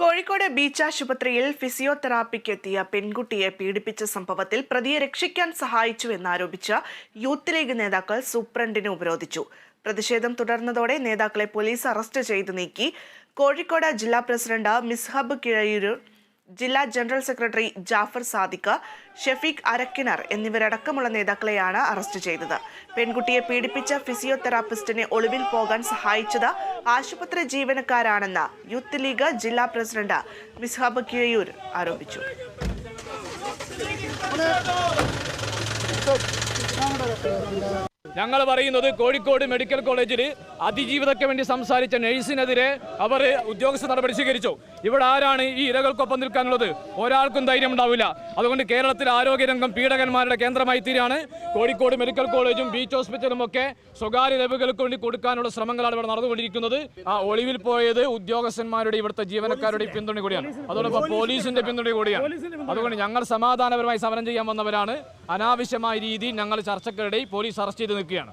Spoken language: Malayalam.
കോഴിക്കോട് ബീച്ച് ആശുപത്രിയിൽ ഫിസിയോതെറാപ്പിക്ക് എത്തിയ പെൺകുട്ടിയെ പീഡിപ്പിച്ച സംഭവത്തിൽ പ്രതിയെ രക്ഷിക്കാൻ സഹായിച്ചു എന്നാരോപിച്ച യൂത്ത് ലീഗ് നേതാക്കൾ സൂപ്രണ്ടിനെ ഉപരോധിച്ചു. പ്രതിഷേധം തുടർന്നതോടെ നേതാക്കളെ പോലീസ് അറസ്റ്റ് ചെയ്തു നീക്കി. കോഴിക്കോട് ജില്ലാ പ്രസിഡന്റ് മിസ്ഹബ് കിഴയൂർ ജില്ലാ ജനറൽ സെക്രട്ടറി ജാഫർ സാദിഖ് ഷെഫീഖ് അരക്കിനർ എന്നിവരടക്കമുള്ള നേതാക്കളെയാണ് അറസ്റ്റ് ചെയ്തത്. പെൺകുട്ടിയെ പീഡിപ്പിച്ച ഫിസിയോതെറാപ്പിസ്റ്റിനെ ഒളിവിൽ പോകാൻ സഹായിച്ചത് ആശുപത്രി ജീവനക്കാരാണെന്ന് യൂത്ത് ലീഗ് ജില്ലാ പ്രസിഡന്റ് മിസ്ഹാബ് കിഴയൂർ ആരോപിച്ചു. ഞങ്ങൾ പറയുന്നത് കോഴിക്കോട് മെഡിക്കൽ കോളേജിൽ അതിജീവിതയ്ക്ക് വേണ്ടി സംസാരിച്ച നഴ്സിനെതിരെ അവർ ഉദ്യോഗസ്ഥ നടപടി സ്വീകരിച്ചു. ഇവിടെ ആരാണ് ഈ ഇരകൾക്കൊപ്പം നിൽക്കാനുള്ളത്? ഒരാൾക്കും ധൈര്യം ഉണ്ടാവില്ല. അതുകൊണ്ട് കേരളത്തിൽ ആരോഗ്യരംഗം പീഡകന്മാരുടെ കേന്ദ്രമായി തീരാണ്. കോഴിക്കോട് മെഡിക്കൽ കോളേജും ബീച്ച് ഹോസ്പിറ്റലും ഒക്കെ സ്വകാര്യ ലെബുകൾക്ക് വേണ്ടി കൊടുക്കാനുള്ള ശ്രമങ്ങളാണ് ഇവിടെ നടന്നുകൊണ്ടിരിക്കുന്നത്. ആ ഒളിവിൽ പോയത് ഉദ്യോഗസ്ഥന്മാരുടെ ഇവിടുത്തെ ജീവനക്കാരുടെ പിന്തുണ കൂടിയാണ്. അതോടൊപ്പം പോലീസിന്റെ പിന്തുണ കൂടിയാണ്. അതുകൊണ്ട് ഞങ്ങൾ സമാധാനപരമായി സമരം ചെയ്യാൻ വന്നവരാണ്. അനാവശ്യമായ രീതിയിൽ ഞങ്ങൾ ചർച്ചക്കിടെ പോലീസ് അറസ്റ്റ് ചെയ്ത് നിൽക്കുകയാണ്.